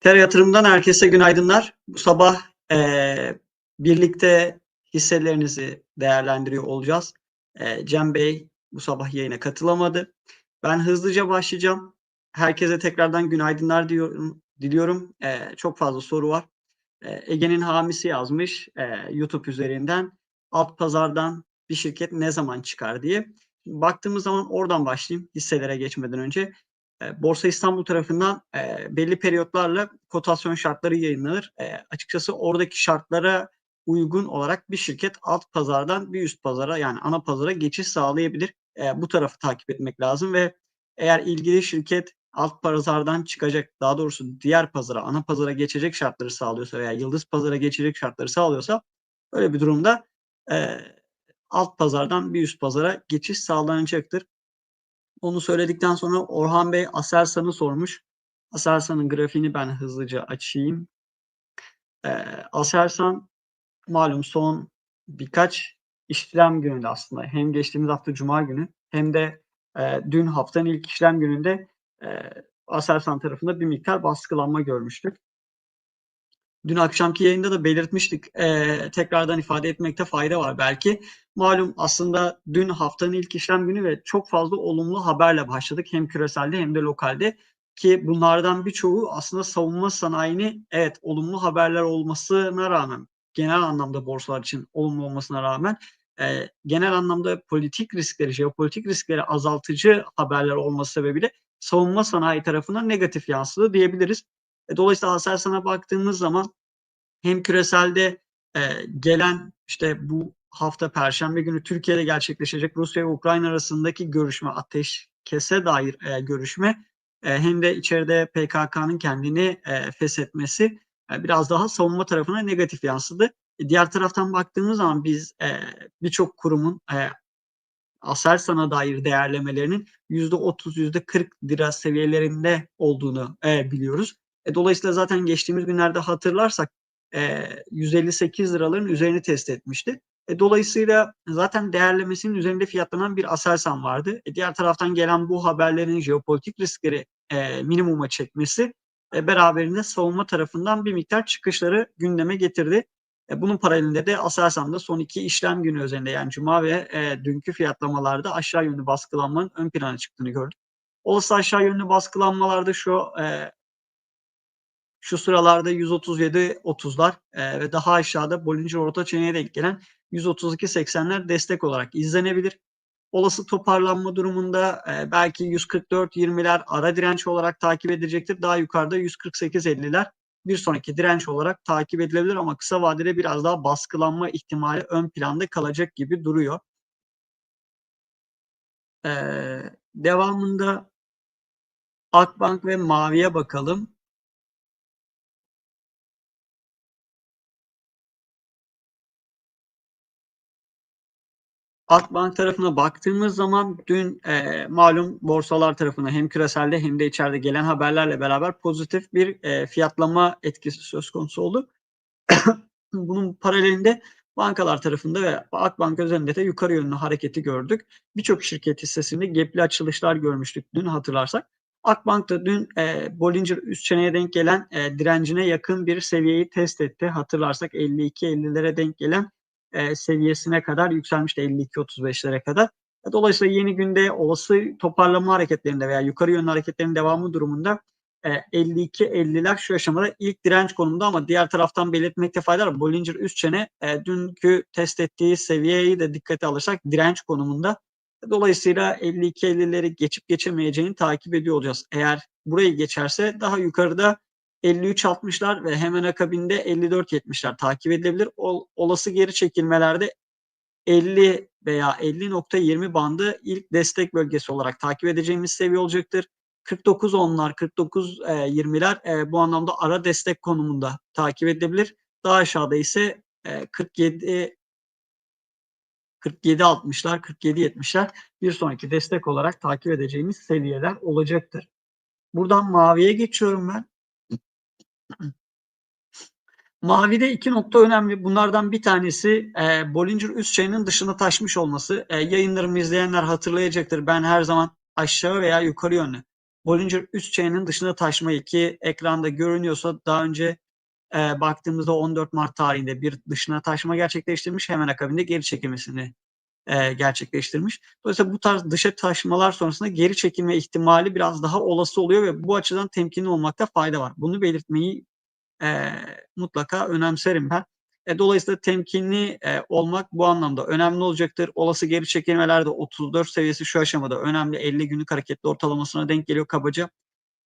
Tera Yatırım'dan herkese günaydınlar. Bu sabah eee, birlikte hisselerinizi değerlendiriyor olacağız. Eee, Cem Bey bu sabah yayına katılamadı. Ben hızlıca başlayacağım. Herkese tekrardan günaydınlar diyorum, diliyorum. Eee, çok fazla soru var. Eee, Ege'nin hamisi yazmış eee, YouTube üzerinden. Alt pazardan bir şirket ne zaman çıkar diye. Baktığımız zaman oradan başlayayım hisselere geçmeden önce. Eee, Borsa İstanbul tarafından eee, belli periyotlarla kotasyon şartları yayınlanır. Eee, açıkçası oradaki şartlara uygun olarak bir şirket alt pazardan bir üst pazara yani ana pazara geçiş sağlayabilir. Eee, bu tarafı takip etmek lazım ve eğer ilgili şirket alt pazardan çıkacak, daha doğrusu diğer pazara, ana pazara geçecek şartları sağlıyorsa veya yıldız pazara geçecek şartları sağlıyorsa öyle bir durumda eee, alt pazardan bir üst pazara geçiş sağlanacaktır. Onu söyledikten sonra Orhan Bey Aselsan'ı sormuş. Aselsan'ın grafiğini ben hızlıca açayım. Eee, Aselsan malum son birkaç işlem gününde aslında hem geçtiğimiz hafta Cuma günü hem de eee, dün haftanın ilk işlem gününde eee, Aselsan tarafında bir miktar baskılanma görmüştük. Dün akşamki yayında da belirtmiştik. Eee, tekrardan ifade etmekte fayda var belki. Malum aslında dün haftanın ilk işlem günü ve çok fazla olumlu haberle başladık. Hem küreselde hem de lokalde ki bunlardan birçoğu aslında savunma sanayini evet olumlu haberler olmasına rağmen genel anlamda borsalar için olumlu olmasına rağmen eee, genel anlamda politik riskleri, jeopolitik riskleri azaltıcı haberler olması sebebiyle savunma sanayi tarafından negatif yansıdı diyebiliriz. E, dolayısıyla Aselsan'a baktığımız zaman hem küreselde eee, gelen işte bu hafta Perşembe günü Türkiye'de gerçekleşecek Rusya ve Ukrayna arasındaki görüşme, ateşkese dair eee, görüşme eee, hem de içeride PKK'nın kendini eee, feshetmesi eee, biraz daha savunma tarafına negatif yansıdı. E, diğer taraftan baktığımız zaman biz eee, birçok kurumun eee, Aselsan'a dair değerlemelerinin %30, %40 lira seviyelerinde olduğunu eee, biliyoruz. E, dolayısıyla zaten geçtiğimiz günlerde hatırlarsak eee, 158 liraların üzerini test etmişti. E, dolayısıyla zaten değerlemesinin üzerinde fiyatlanan bir Aselsan vardı. E, diğer taraftan gelen bu haberlerin jeopolitik riskleri minimuma çekmesi e, beraberinde savunma tarafından bir miktar çıkışları gündeme getirdi. E, bunun paralelinde de Aselsan'da son iki işlem günü üzerinde yani Cuma ve e, dünkü fiyatlamalarda aşağı yönlü baskılanmanın ön plana çıktığını gördük. Olası aşağı yönlü baskılanmalarda şu e, şu sıralarda 137.30'lar e, ve daha aşağıda Bollinger orta çeneye denk gelen 132.80'ler destek olarak izlenebilir. Olası toparlanma durumunda e, belki 144.20'ler ara direnç olarak takip edilecektir. Daha yukarıda 148.50'ler bir sonraki direnç olarak takip edilebilir ama kısa vadede biraz daha baskılanma ihtimali ön planda kalacak gibi duruyor. Ee, devamında Akbank ve Mavi'ye bakalım. Akbank tarafına baktığımız zaman dün e, malum borsalar tarafına hem küreselde hem de içeride gelen haberlerle beraber pozitif bir e, fiyatlama etkisi söz konusu oldu. Bunun paralelinde bankalar tarafında ve Akbank üzerinde de yukarı yönlü hareketi gördük. Birçok şirket hissesinde gepli açılışlar görmüştük dün hatırlarsak. Akbank da dün e, Bollinger üst çeneye denk gelen e, direncine yakın bir seviyeyi test etti. Hatırlarsak 52-50'lere denk gelen e, seviyesine kadar yükselmişti 52-35'lere kadar. E, dolayısıyla yeni günde olası toparlama hareketlerinde veya yukarı yönlü hareketlerin devamı durumunda e, 52-50'ler şu aşamada ilk direnç konumunda ama diğer taraftan belirtmekte fayda var. Bollinger üst çene e, dünkü test ettiği seviyeyi de dikkate alırsak direnç konumunda. Dolayısıyla 52-50'leri geçip geçemeyeceğini takip ediyor olacağız. Eğer burayı geçerse daha yukarıda 53-60'lar ve hemen akabinde 54-70'ler takip edilebilir. Ol, olası geri çekilmelerde 50 veya 50.20 bandı ilk destek bölgesi olarak takip edeceğimiz seviye olacaktır. 49 onlar, 49 e, 20'ler e, bu anlamda ara destek konumunda takip edilebilir. Daha aşağıda ise e, 47 47 60'lar, 47 70'ler bir sonraki destek olarak takip edeceğimiz seviyeler olacaktır. Buradan maviye geçiyorum ben. Mavide iki nokta önemli. Bunlardan bir tanesi e, Bollinger üst çayının dışına taşmış olması. E, yayınlarımı izleyenler hatırlayacaktır. Ben her zaman aşağı veya yukarı yönlü Bollinger üst çenenin dışına taşmayı ki ekranda görünüyorsa daha önce e, baktığımızda 14 Mart tarihinde bir dışına taşma gerçekleştirmiş. Hemen akabinde geri çekilmesini e, gerçekleştirmiş. Dolayısıyla bu tarz dışa taşmalar sonrasında geri çekilme ihtimali biraz daha olası oluyor ve bu açıdan temkinli olmakta fayda var. Bunu belirtmeyi e, mutlaka önemserim ben. E, dolayısıyla temkinli e, olmak bu anlamda önemli olacaktır. Olası geri çekilmelerde 34 seviyesi şu aşamada önemli 50 günlük hareketli ortalamasına denk geliyor kabaca.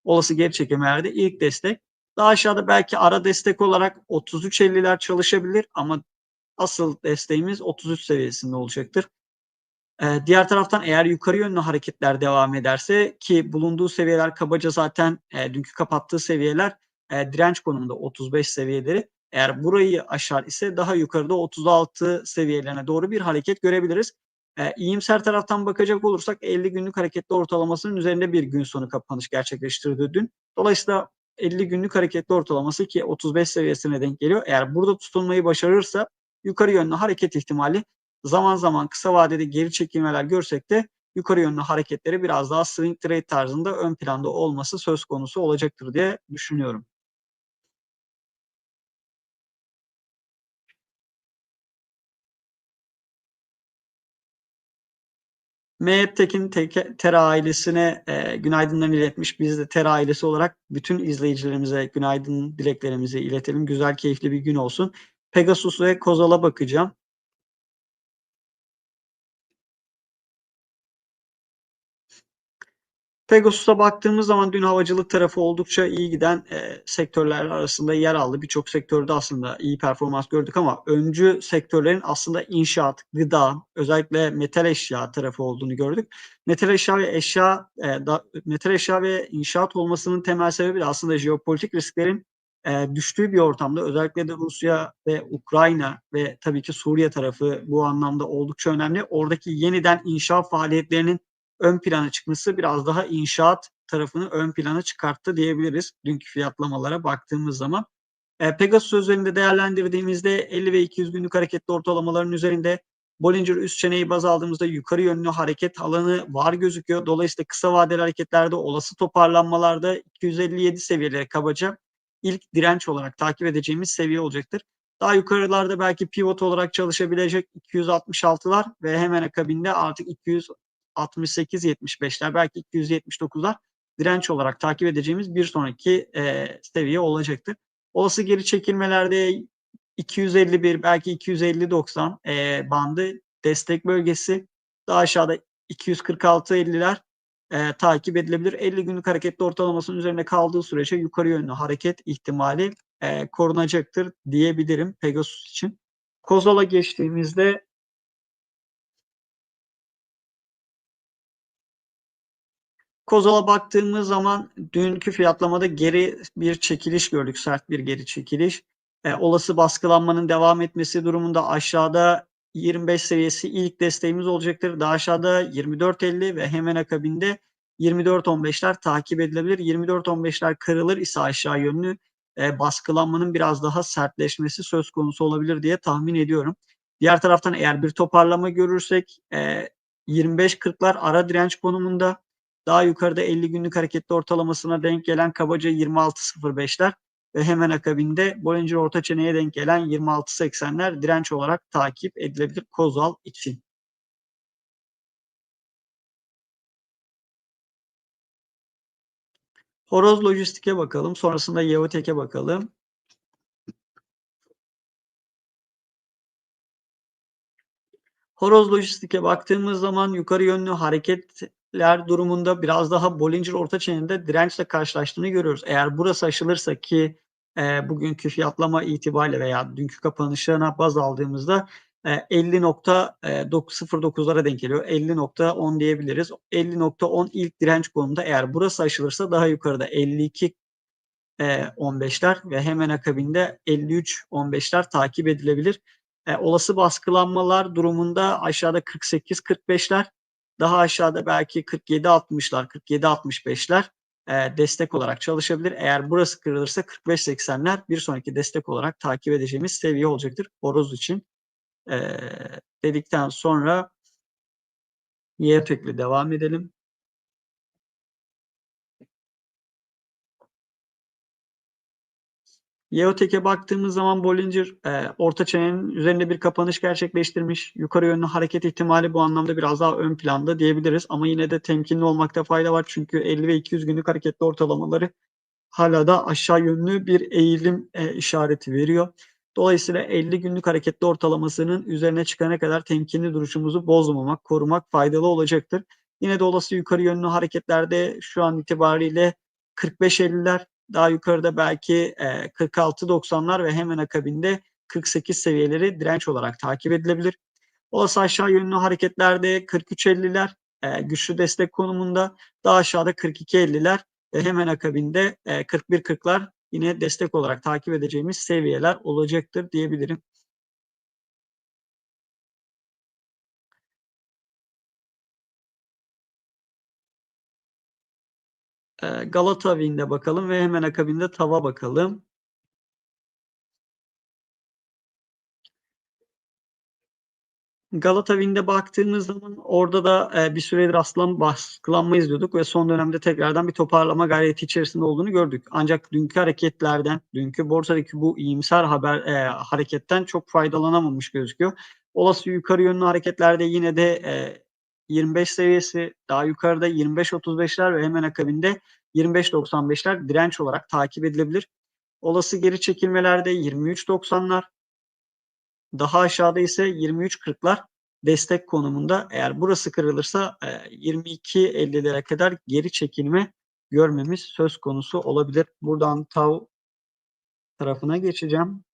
Olası geri çekilmelerde ilk destek. Daha aşağıda belki ara destek olarak 33.50'ler çalışabilir ama asıl desteğimiz 33 seviyesinde olacaktır. Ee, diğer taraftan eğer yukarı yönlü hareketler devam ederse ki bulunduğu seviyeler kabaca zaten e, dünkü kapattığı seviyeler e, direnç konumunda 35 seviyeleri. Eğer burayı aşar ise daha yukarıda 36 seviyelerine doğru bir hareket görebiliriz. E, iyimser taraftan bakacak olursak 50 günlük hareketli ortalamasının üzerinde bir gün sonu kapanış gerçekleştirdi dün. Dolayısıyla 50 günlük hareketli ortalaması ki 35 seviyesine denk geliyor. Eğer burada tutunmayı başarırsa yukarı yönlü hareket ihtimali zaman zaman kısa vadede geri çekilmeler görsek de yukarı yönlü hareketleri biraz daha swing trade tarzında ön planda olması söz konusu olacaktır diye düşünüyorum. Mehmet Tekin Tera ailesine e, günaydınlarını iletmiş. Biz de Tera ailesi olarak bütün izleyicilerimize günaydın dileklerimizi iletelim. Güzel, keyifli bir gün olsun. Pegasus ve Kozal'a bakacağım. Pegasus'a baktığımız zaman dün havacılık tarafı oldukça iyi giden e, sektörler arasında yer aldı. Birçok sektörde aslında iyi performans gördük ama öncü sektörlerin aslında inşaat, gıda, özellikle metal eşya tarafı olduğunu gördük. Metal eşya ve eşya, e, da, metal eşya ve inşaat olmasının temel sebebi de aslında jeopolitik risklerin e, düştüğü bir ortamda özellikle de Rusya ve Ukrayna ve tabii ki Suriye tarafı bu anlamda oldukça önemli. Oradaki yeniden inşaat faaliyetlerinin ön plana çıkması biraz daha inşaat tarafını ön plana çıkarttı diyebiliriz dünkü fiyatlamalara baktığımız zaman. E, Pegasus üzerinde değerlendirdiğimizde 50 ve 200 günlük hareketli ortalamaların üzerinde Bollinger üst çeneyi baz aldığımızda yukarı yönlü hareket alanı var gözüküyor. Dolayısıyla kısa vadeli hareketlerde olası toparlanmalarda 257 seviyeleri kabaca ilk direnç olarak takip edeceğimiz seviye olacaktır. Daha yukarılarda belki pivot olarak çalışabilecek 266'lar ve hemen akabinde artık 268-75'ler belki 279'lar direnç olarak takip edeceğimiz bir sonraki e, seviye olacaktır. Olası geri çekilmelerde 251 belki 250-90 e, bandı destek bölgesi daha aşağıda 246-50'ler e, takip edilebilir. 50 günlük hareketli ortalamasının üzerinde kaldığı sürece yukarı yönlü hareket ihtimali e, korunacaktır diyebilirim Pegasus için. Kozal'a geçtiğimizde Kozal'a baktığımız zaman dünkü fiyatlamada geri bir çekiliş gördük. Sert bir geri çekiliş. E, olası baskılanmanın devam etmesi durumunda aşağıda 25 seviyesi ilk desteğimiz olacaktır. Daha aşağıda 24.50 ve hemen akabinde 24.15'ler takip edilebilir. 24.15'ler kırılır ise aşağı yönlü e, baskılanmanın biraz daha sertleşmesi söz konusu olabilir diye tahmin ediyorum. Diğer taraftan eğer bir toparlama görürsek e, 25.40'lar ara direnç konumunda daha yukarıda 50 günlük hareketli ortalamasına denk gelen kabaca 26.05'ler ve hemen akabinde Bollinger orta çeneye denk gelen 26.80'ler direnç olarak takip edilebilir Kozal için. Horoz Lojistik'e bakalım. Sonrasında Yeotek'e bakalım. Horoz Lojistik'e baktığımız zaman yukarı yönlü hareketler durumunda biraz daha Bollinger orta çenede dirençle karşılaştığını görüyoruz. Eğer burası aşılırsa ki e, bugünkü fiyatlama itibariyle veya dünkü kapanışına baz aldığımızda e, 50.09'lara denk geliyor. 50.10 diyebiliriz. 50.10 ilk direnç konumunda eğer burası aşılırsa daha yukarıda 52 e, 15'ler ve hemen akabinde 53 15'ler takip edilebilir. E, olası baskılanmalar durumunda aşağıda 48-45'ler, daha aşağıda belki 47-60'lar, 47-65'ler e, destek olarak çalışabilir. Eğer burası kırılırsa 45-80'ler bir sonraki destek olarak takip edeceğimiz seviye olacaktır horoz için. E, dedikten sonra Y tekli devam edelim. Yeotek'e baktığımız zaman Bollinger e, orta çenenin üzerinde bir kapanış gerçekleştirmiş. Yukarı yönlü hareket ihtimali bu anlamda biraz daha ön planda diyebiliriz. Ama yine de temkinli olmakta fayda var. Çünkü 50 ve 200 günlük hareketli ortalamaları hala da aşağı yönlü bir eğilim e, işareti veriyor. Dolayısıyla 50 günlük hareketli ortalamasının üzerine çıkana kadar temkinli duruşumuzu bozmamak, korumak faydalı olacaktır. Yine de olası yukarı yönlü hareketlerde şu an itibariyle 45-50'ler daha yukarıda belki e, 46-90'lar ve hemen akabinde 48 seviyeleri direnç olarak takip edilebilir. Olası aşağı yönlü hareketlerde 43-50'ler e, güçlü destek konumunda, daha aşağıda 42-50'ler ve hemen akabinde e, 41-40'lar yine destek olarak takip edeceğimiz seviyeler olacaktır diyebilirim. E, Galata Wind'e bakalım ve hemen akabinde tava bakalım. Galata Wind'e baktığımız zaman orada da e, bir süredir aslan baskılanma izliyorduk ve son dönemde tekrardan bir toparlama gayreti içerisinde olduğunu gördük. Ancak dünkü hareketlerden, dünkü borsadaki bu iyimser haber e, hareketten çok faydalanamamış gözüküyor. Olası yukarı yönlü hareketlerde yine de e, 25 seviyesi daha yukarıda 25-35'ler ve hemen akabinde 25-95'ler direnç olarak takip edilebilir. Olası geri çekilmelerde 23-90'lar daha aşağıda ise 23.40'lar destek konumunda. Eğer burası kırılırsa 22.50'lere kadar geri çekilme görmemiz söz konusu olabilir. Buradan TAV tarafına geçeceğim.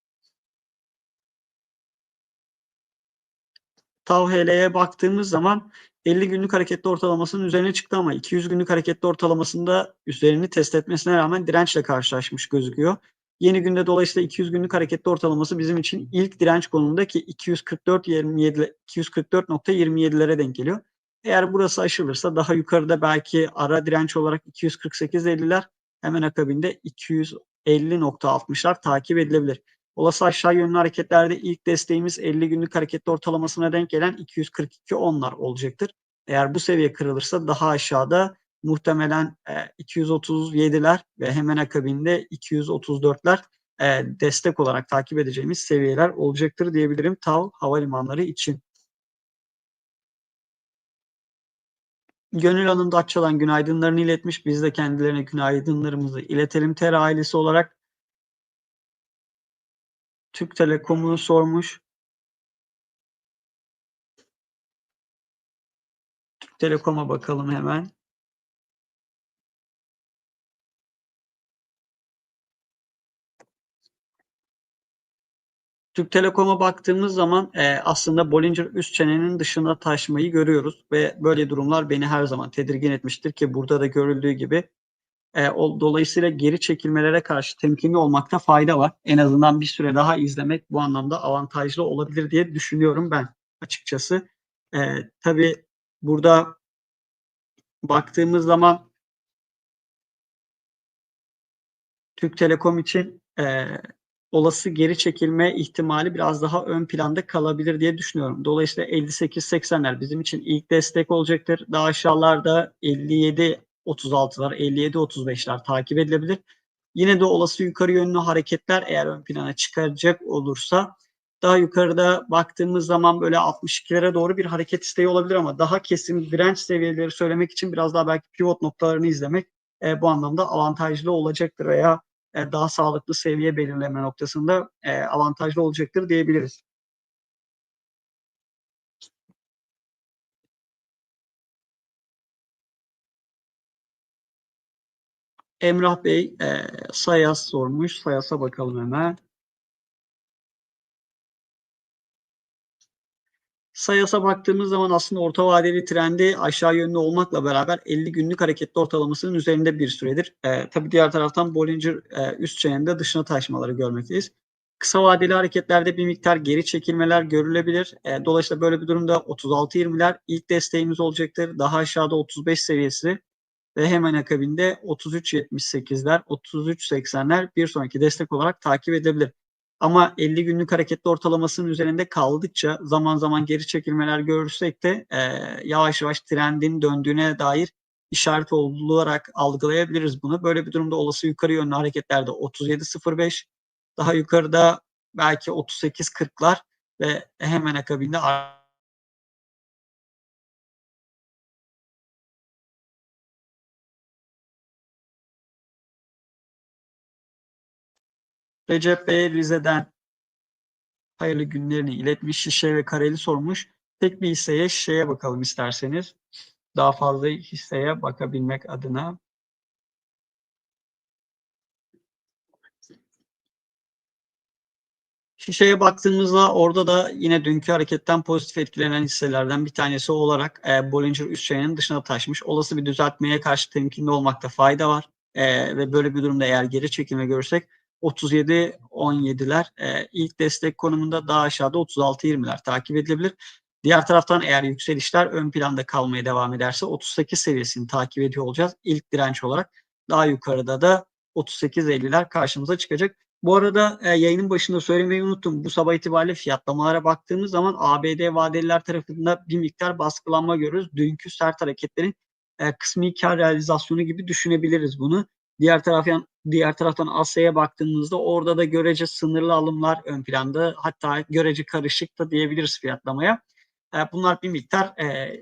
TAV HL'ye baktığımız zaman 50 günlük hareketli ortalamasının üzerine çıktı ama 200 günlük hareketli ortalamasında üzerini test etmesine rağmen dirençle karşılaşmış gözüküyor. Yeni günde dolayısıyla 200 günlük hareketli ortalaması bizim için ilk direnç konumundaki 244.27 244.27'lere denk geliyor. Eğer burası aşılırsa daha yukarıda belki ara direnç olarak 248.50'ler hemen akabinde 250.60'lar takip edilebilir. Olası aşağı yönlü hareketlerde ilk desteğimiz 50 günlük hareketli ortalamasına denk gelen 242.10'lar olacaktır. Eğer bu seviye kırılırsa daha aşağıda muhtemelen e, 237'ler ve hemen akabinde 234'ler e, destek olarak takip edeceğimiz seviyeler olacaktır diyebilirim TAV havalimanları için. Gönül Hanım Datça'dan günaydınlarını iletmiş. Biz de kendilerine günaydınlarımızı iletelim. TER ailesi olarak Türk Telekom'u sormuş. Türk Telekom'a bakalım hemen. Türk Telekom'a baktığımız zaman e, aslında Bollinger üst çenenin dışına taşmayı görüyoruz ve böyle durumlar beni her zaman tedirgin etmiştir ki burada da görüldüğü gibi e, o, dolayısıyla geri çekilmelere karşı temkinli olmakta fayda var. En azından bir süre daha izlemek bu anlamda avantajlı olabilir diye düşünüyorum ben açıkçası. E, tabii burada baktığımız zaman Türk Telekom için e, olası geri çekilme ihtimali biraz daha ön planda kalabilir diye düşünüyorum. Dolayısıyla 58-80'ler bizim için ilk destek olacaktır. Daha aşağılarda 57 36'lar, 57-35'ler takip edilebilir. Yine de olası yukarı yönlü hareketler eğer ön plana çıkaracak olursa daha yukarıda baktığımız zaman böyle 62'lere doğru bir hareket isteği olabilir ama daha kesin direnç seviyeleri söylemek için biraz daha belki pivot noktalarını izlemek e, bu anlamda avantajlı olacaktır veya e, daha sağlıklı seviye belirleme noktasında e, avantajlı olacaktır diyebiliriz. Emrah Bey e, Sayas sormuş. Sayas'a bakalım hemen. Sayas'a baktığımız zaman aslında orta vadeli trendi aşağı yönlü olmakla beraber 50 günlük hareketli ortalamasının üzerinde bir süredir. E, tabii diğer taraftan Bollinger e, üst çenende dışına taşmaları görmekteyiz. Kısa vadeli hareketlerde bir miktar geri çekilmeler görülebilir. E, dolayısıyla böyle bir durumda 36-20'ler ilk desteğimiz olacaktır. Daha aşağıda 35 seviyesi ve hemen akabinde 33.78'ler, 33.80'ler bir sonraki destek olarak takip edebilir. Ama 50 günlük hareketli ortalamasının üzerinde kaldıkça zaman zaman geri çekilmeler görürsek de e, yavaş yavaş trendin döndüğüne dair işaret olarak algılayabiliriz bunu. Böyle bir durumda olası yukarı yönlü hareketlerde 37.05, Daha yukarıda belki 38-40'lar ve hemen akabinde Recep Bey Rize'den hayırlı günlerini iletmiş. Şişe ve kareli sormuş. Tek bir hisseye şişeye bakalım isterseniz. Daha fazla hisseye bakabilmek adına. Şişeye baktığımızda orada da yine dünkü hareketten pozitif etkilenen hisselerden bir tanesi olarak e, Bollinger üst çayının dışına taşmış. Olası bir düzeltmeye karşı temkinli olmakta fayda var. E, ve böyle bir durumda eğer geri çekilme görürsek 37-17'ler e, ilk destek konumunda daha aşağıda 36-20'ler takip edilebilir. Diğer taraftan eğer yükselişler ön planda kalmaya devam ederse 38 seviyesini takip ediyor olacağız. İlk direnç olarak daha yukarıda da 38-50'ler karşımıza çıkacak. Bu arada e, yayının başında söylemeyi unuttum. Bu sabah itibariyle fiyatlamalara baktığımız zaman ABD vadeliler tarafında bir miktar baskılanma görürüz. Dünkü sert hareketlerin e, kısmi kar realizasyonu gibi düşünebiliriz bunu. Diğer taraftan diğer taraftan Asya'ya baktığımızda orada da görece sınırlı alımlar ön planda. Hatta görece karışık da diyebiliriz fiyatlamaya. E, bunlar bir miktar e,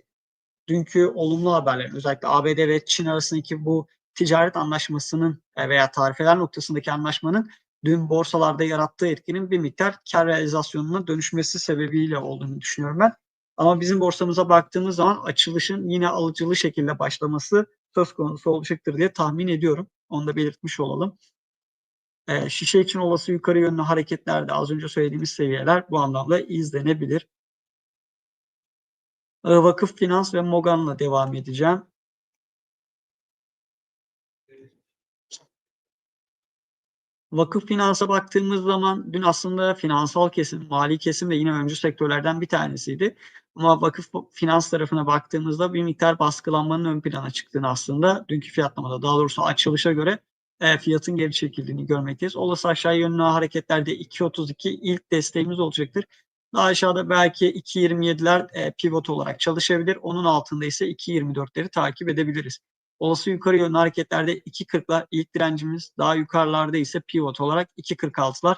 dünkü olumlu haberler özellikle ABD ve Çin arasındaki bu ticaret anlaşmasının e, veya tarifeler noktasındaki anlaşmanın dün borsalarda yarattığı etkinin bir miktar kar realizasyonuna dönüşmesi sebebiyle olduğunu düşünüyorum ben. Ama bizim borsamıza baktığımız zaman açılışın yine alıcılı şekilde başlaması söz konusu olacaktır diye tahmin ediyorum. Onu da belirtmiş olalım. E, şişe için olası yukarı yönlü hareketlerde az önce söylediğimiz seviyeler bu anlamda izlenebilir. E, Vakıf Finans ve Mogan'la devam edeceğim. Vakıf finansa baktığımız zaman dün aslında finansal kesim, mali kesim ve yine öncü sektörlerden bir tanesiydi. Ama vakıf finans tarafına baktığımızda bir miktar baskılanmanın ön plana çıktığını aslında dünkü fiyatlamada daha doğrusu açılışa göre e, fiyatın geri çekildiğini görmekteyiz. Olası aşağı yönlü hareketlerde 2.32 ilk desteğimiz olacaktır. Daha aşağıda belki 2.27'ler e, pivot olarak çalışabilir. Onun altında ise 2.24'leri takip edebiliriz. Olası yukarı yönlü hareketlerde 2.40'lar ilk direncimiz. Daha yukarılarda ise pivot olarak 2.46'lar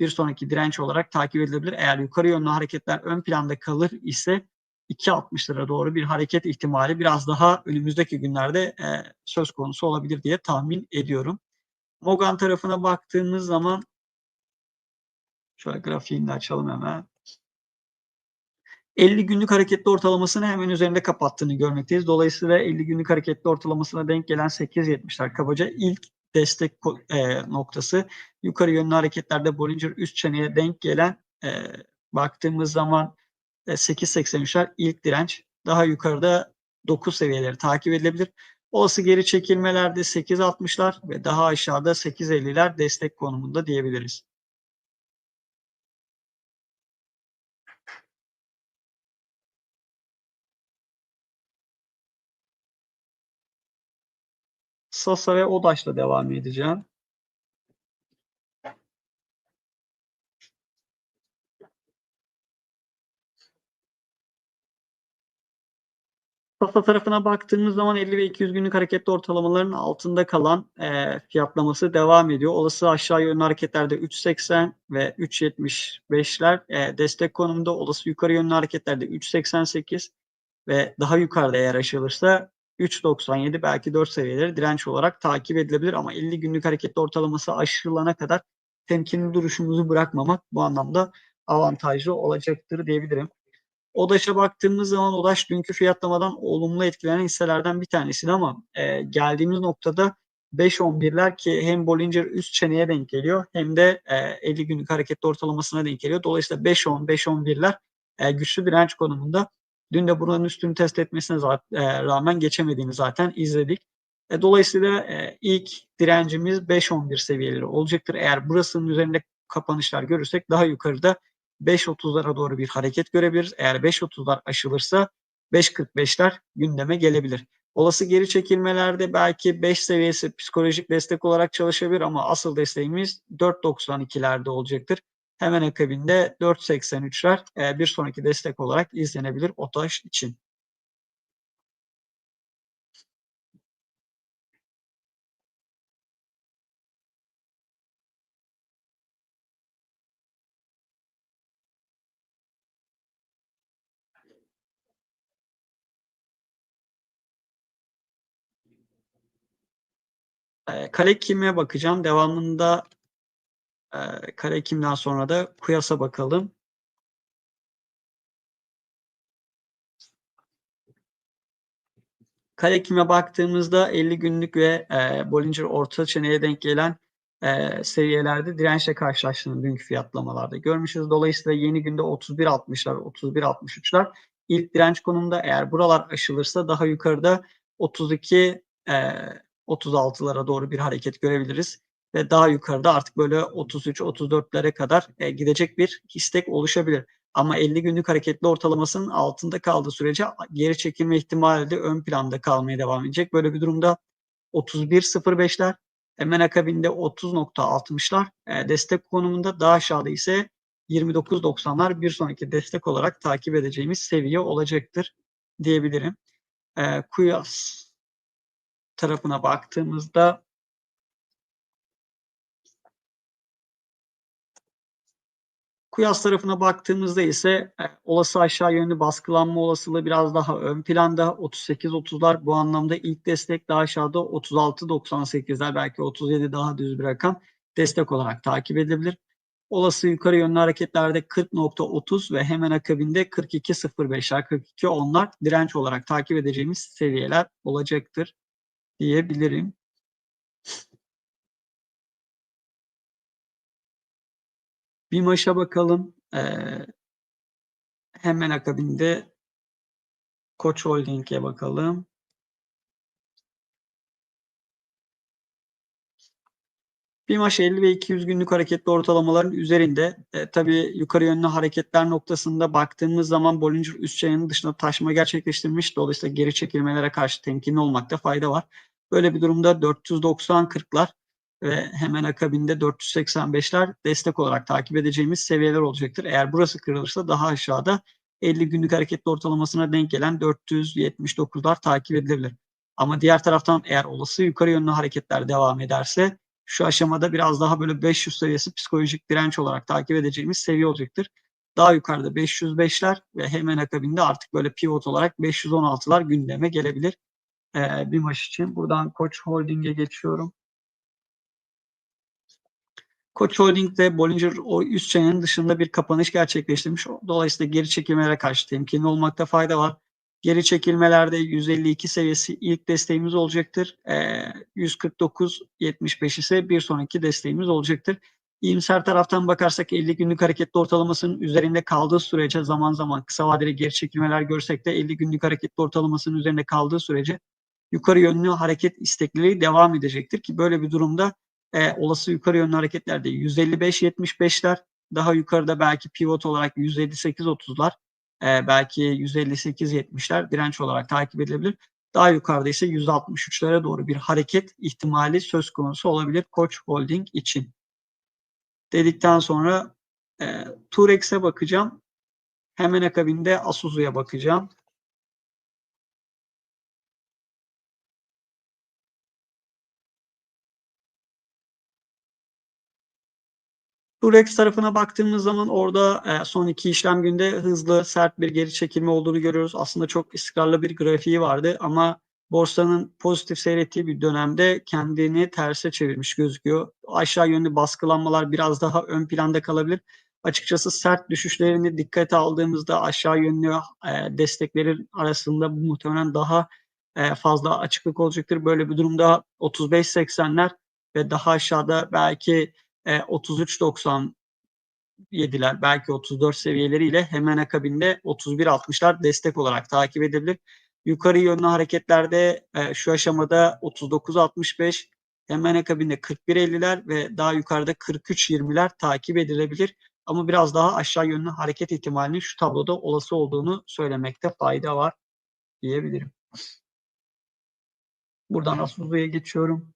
bir sonraki direnç olarak takip edilebilir. Eğer yukarı yönlü hareketler ön planda kalır ise 2.60'lara doğru bir hareket ihtimali biraz daha önümüzdeki günlerde e, söz konusu olabilir diye tahmin ediyorum. Mogan tarafına baktığımız zaman şöyle grafiğini de açalım hemen. 50 günlük hareketli ortalamasını hemen üzerinde kapattığını görmekteyiz. Dolayısıyla 50 günlük hareketli ortalamasına denk gelen 8.70'ler kabaca ilk destek e, noktası. Yukarı yönlü hareketlerde Bollinger üst çeneye denk gelen e, baktığımız zaman e, 8.83'ler ilk direnç. Daha yukarıda 9 seviyeleri takip edilebilir. Olası geri çekilmelerde 8.60'lar ve daha aşağıda 8.50'ler destek konumunda diyebiliriz. Sasa ve Odaş'la devam edeceğim. Sasa tarafına baktığımız zaman 50 ve 200 günlük hareketli ortalamaların altında kalan e, fiyatlaması devam ediyor. Olası aşağı yönlü hareketlerde 3.80 ve 3.75'ler e, destek konumunda. Olası yukarı yönlü hareketlerde 3.88 ve daha yukarıda eğer aşılırsa 3.97 belki 4 seviyeleri direnç olarak takip edilebilir ama 50 günlük hareketli ortalaması aşırılana kadar temkinli duruşumuzu bırakmamak bu anlamda avantajlı olacaktır diyebilirim. ODAŞ'a baktığımız zaman ODAŞ dünkü fiyatlamadan olumlu etkilenen hisselerden bir tanesiydi ama e, geldiğimiz noktada 5-11'ler ki hem Bollinger üst çeneye denk geliyor hem de e, 50 günlük hareketli ortalamasına denk geliyor. Dolayısıyla 5-10, 5-11'ler e, güçlü direnç konumunda. Dün de buranın üstünü test etmesine zaten, rağmen geçemediğini zaten izledik. E, dolayısıyla e, ilk direncimiz 5-11 seviyeleri olacaktır. Eğer burasının üzerinde kapanışlar görürsek daha yukarıda 5.30'lara doğru bir hareket görebiliriz. Eğer 5.30'lar aşılırsa 5.45'ler gündeme gelebilir. Olası geri çekilmelerde belki 5 seviyesi psikolojik destek olarak çalışabilir ama asıl desteğimiz 4.92'lerde olacaktır. Hemen akabinde 4.83'ler e, bir sonraki destek olarak izlenebilir OTAŞ için. E, kale kime bakacağım. Devamında e, kale kimden sonra da Kuyas'a bakalım. Kale kime baktığımızda 50 günlük ve e, Bollinger orta çeneye denk gelen e, seviyelerde dirençle karşılaştığını dünkü fiyatlamalarda görmüşüz. Dolayısıyla yeni günde 31.60'lar, 31.63'lar ilk direnç konumunda. Eğer buralar aşılırsa daha yukarıda 32 e, 36'lara doğru bir hareket görebiliriz ve daha yukarıda artık böyle 33-34'lere kadar e, gidecek bir istek oluşabilir. Ama 50 günlük hareketli ortalamasının altında kaldığı sürece geri çekilme ihtimali de ön planda kalmaya devam edecek. Böyle bir durumda 31.05'ler hemen akabinde 30.60'lar e, destek konumunda daha aşağıda ise 29.90'lar bir sonraki destek olarak takip edeceğimiz seviye olacaktır diyebilirim. E, Kuyas tarafına baktığımızda Kuyas tarafına baktığımızda ise e, olası aşağı yönlü baskılanma olasılığı biraz daha ön planda. 38-30'lar bu anlamda ilk destek daha aşağıda 36-98'ler belki 37 daha düz bir rakam destek olarak takip edilebilir. Olası yukarı yönlü hareketlerde 40.30 ve hemen akabinde 42.05'ler 42.10'lar direnç olarak takip edeceğimiz seviyeler olacaktır diyebilirim. Bir maşa bakalım. Ee, hemen akabinde Koç Holding'e bakalım. BİMAŞ 50 ve 200 günlük hareketli ortalamaların üzerinde. E, tabii yukarı yönlü hareketler noktasında baktığımız zaman Bollinger üst çayının dışına taşma gerçekleştirmiş. Dolayısıyla geri çekilmelere karşı temkinli olmakta fayda var. Böyle bir durumda 490-40'lar ve hemen akabinde 485'ler destek olarak takip edeceğimiz seviyeler olacaktır. Eğer burası kırılırsa daha aşağıda 50 günlük hareketli ortalamasına denk gelen 479'lar takip edilebilir. Ama diğer taraftan eğer olası yukarı yönlü hareketler devam ederse şu aşamada biraz daha böyle 500 seviyesi psikolojik direnç olarak takip edeceğimiz seviye olacaktır. Daha yukarıda 505'ler ve hemen akabinde artık böyle pivot olarak 516'lar gündeme gelebilir ee, bir maç için. Buradan Koç Holding'e geçiyorum. Koç Holding ve Bollinger o üst çenenin dışında bir kapanış gerçekleştirmiş. Dolayısıyla geri çekilmelere karşı temkinli olmakta fayda var. Geri çekilmelerde 152 seviyesi ilk desteğimiz olacaktır. E, 149.75 ise bir sonraki desteğimiz olacaktır. İyimser taraftan bakarsak 50 günlük hareketli ortalamasının üzerinde kaldığı sürece zaman zaman kısa vadeli geri çekilmeler görsek de 50 günlük hareketli ortalamasının üzerinde kaldığı sürece yukarı yönlü hareket istekliliği devam edecektir ki böyle bir durumda e, olası yukarı yönlü hareketlerde 155-75'ler daha yukarıda belki pivot olarak 158-30'lar e, belki 158-70'ler direnç olarak takip edilebilir. Daha yukarıda ise 163'lere doğru bir hareket ihtimali söz konusu olabilir Koç Holding için. Dedikten sonra e, Turex'e bakacağım. Hemen akabinde Asuzu'ya bakacağım. Durex tarafına baktığımız zaman orada e, son iki işlem günde hızlı, sert bir geri çekilme olduğunu görüyoruz. Aslında çok istikrarlı bir grafiği vardı ama borsanın pozitif seyrettiği bir dönemde kendini terse çevirmiş gözüküyor. Aşağı yönlü baskılanmalar biraz daha ön planda kalabilir. Açıkçası sert düşüşlerini dikkate aldığımızda aşağı yönlü e, desteklerin arasında muhtemelen daha e, fazla açıklık olacaktır. Böyle bir durumda 35-80'ler ve daha aşağıda belki e, 33.97'ler belki 34 seviyeleriyle hemen akabinde 31.60'lar destek olarak takip edilebilir. Yukarı yönlü hareketlerde e, şu aşamada 39.65 hemen akabinde 41.50'ler ve daha yukarıda 43.20'ler takip edilebilir. Ama biraz daha aşağı yönlü hareket ihtimalinin şu tabloda olası olduğunu söylemekte fayda var diyebilirim. Buradan Asuzu'ya geçiyorum.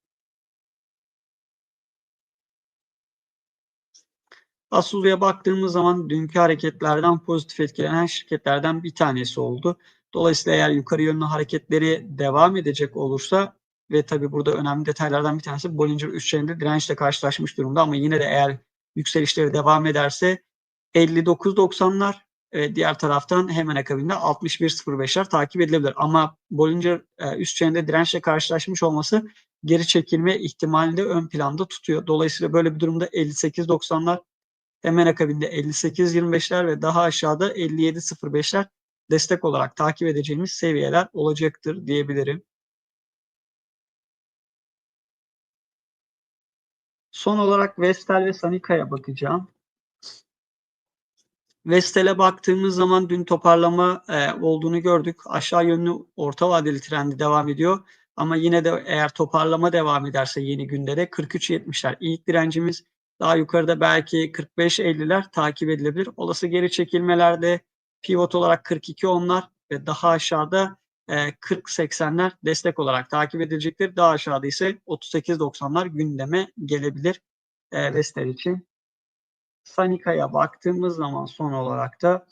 Asuzu'ya baktığımız zaman dünkü hareketlerden pozitif etkilenen şirketlerden bir tanesi oldu. Dolayısıyla eğer yukarı yönlü hareketleri devam edecek olursa ve tabi burada önemli detaylardan bir tanesi Bollinger üçgeninde dirençle karşılaşmış durumda ama yine de eğer yükselişleri devam ederse 59.90'lar e, diğer taraftan hemen akabinde 61.05'ler takip edilebilir. Ama Bollinger e, üst çenede dirençle karşılaşmış olması geri çekilme ihtimalini de ön planda tutuyor. Dolayısıyla böyle bir durumda 58.90'lar hemen akabinde 58.25'ler ve daha aşağıda 57.05'ler destek olarak takip edeceğimiz seviyeler olacaktır diyebilirim. Son olarak Vestel ve Sanika'ya bakacağım. Vestel'e baktığımız zaman dün toparlama e, olduğunu gördük. Aşağı yönlü orta vadeli trendi devam ediyor. Ama yine de eğer toparlama devam ederse yeni günde de 43.70'ler ilk direncimiz. Daha yukarıda belki 45-50'ler takip edilebilir. Olası geri çekilmelerde pivot olarak 42 onlar ve daha aşağıda e, 40-80'ler destek olarak takip edilecektir. Daha aşağıda ise 38-90'lar gündeme gelebilir e, Vestel için. Sanika'ya baktığımız zaman son olarak da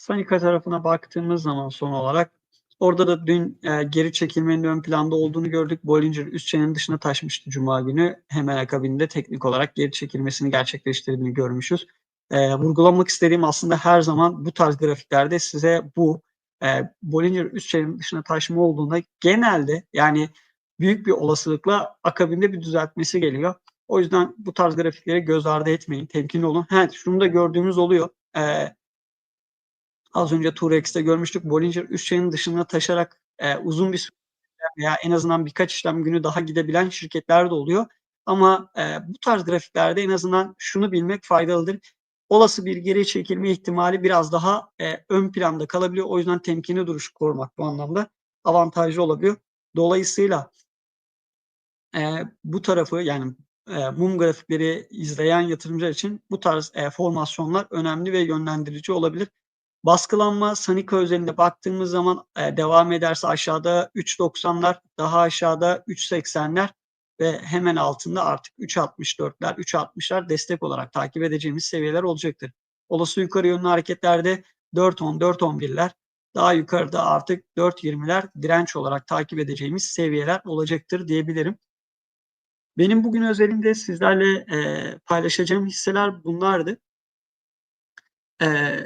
Sanika tarafına baktığımız zaman son olarak orada da dün e, geri çekilmenin ön planda olduğunu gördük. Bollinger üst çenenin dışına taşmıştı Cuma günü. Hemen akabinde teknik olarak geri çekilmesini gerçekleştirdiğini görmüşüz. E, vurgulamak istediğim aslında her zaman bu tarz grafiklerde size bu e, Bollinger üst çenenin dışına taşma olduğunda genelde yani büyük bir olasılıkla akabinde bir düzeltmesi geliyor. O yüzden bu tarz grafikleri göz ardı etmeyin. Temkinli olun. Ha, şunu da gördüğümüz oluyor. Ee, Az önce Turex'te görmüştük. Bollinger üst çayın dışına taşarak e, uzun bir süre veya en azından birkaç işlem günü daha gidebilen şirketler de oluyor. Ama e, bu tarz grafiklerde en azından şunu bilmek faydalıdır. Olası bir geri çekilme ihtimali biraz daha e, ön planda kalabiliyor. O yüzden temkinli duruş korumak bu anlamda avantajlı olabiliyor. Dolayısıyla e, bu tarafı yani e, mum grafikleri izleyen yatırımcılar için bu tarz e, formasyonlar önemli ve yönlendirici olabilir. Baskılanma Sanika özelinde baktığımız zaman e, devam ederse aşağıda 3.90'lar, daha aşağıda 3.80'ler ve hemen altında artık 3.64'ler, 3.60'lar destek olarak takip edeceğimiz seviyeler olacaktır. Olası yukarı yönlü hareketlerde 4.10, 4.11'ler, daha yukarıda artık 4.20'ler direnç olarak takip edeceğimiz seviyeler olacaktır diyebilirim. Benim bugün özelinde sizlerle e, paylaşacağım hisseler bunlardı. E,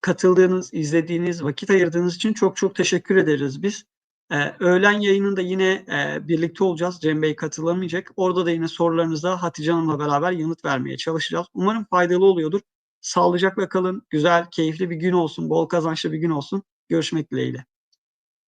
katıldığınız, izlediğiniz, vakit ayırdığınız için çok çok teşekkür ederiz biz. Ee, öğlen yayınında yine e, birlikte olacağız. Cem Bey katılamayacak. Orada da yine sorularınıza Hatice Hanım'la beraber yanıt vermeye çalışacağız. Umarım faydalı oluyordur. Sağlıcakla kalın. Güzel, keyifli bir gün olsun. Bol kazançlı bir gün olsun. Görüşmek dileğiyle.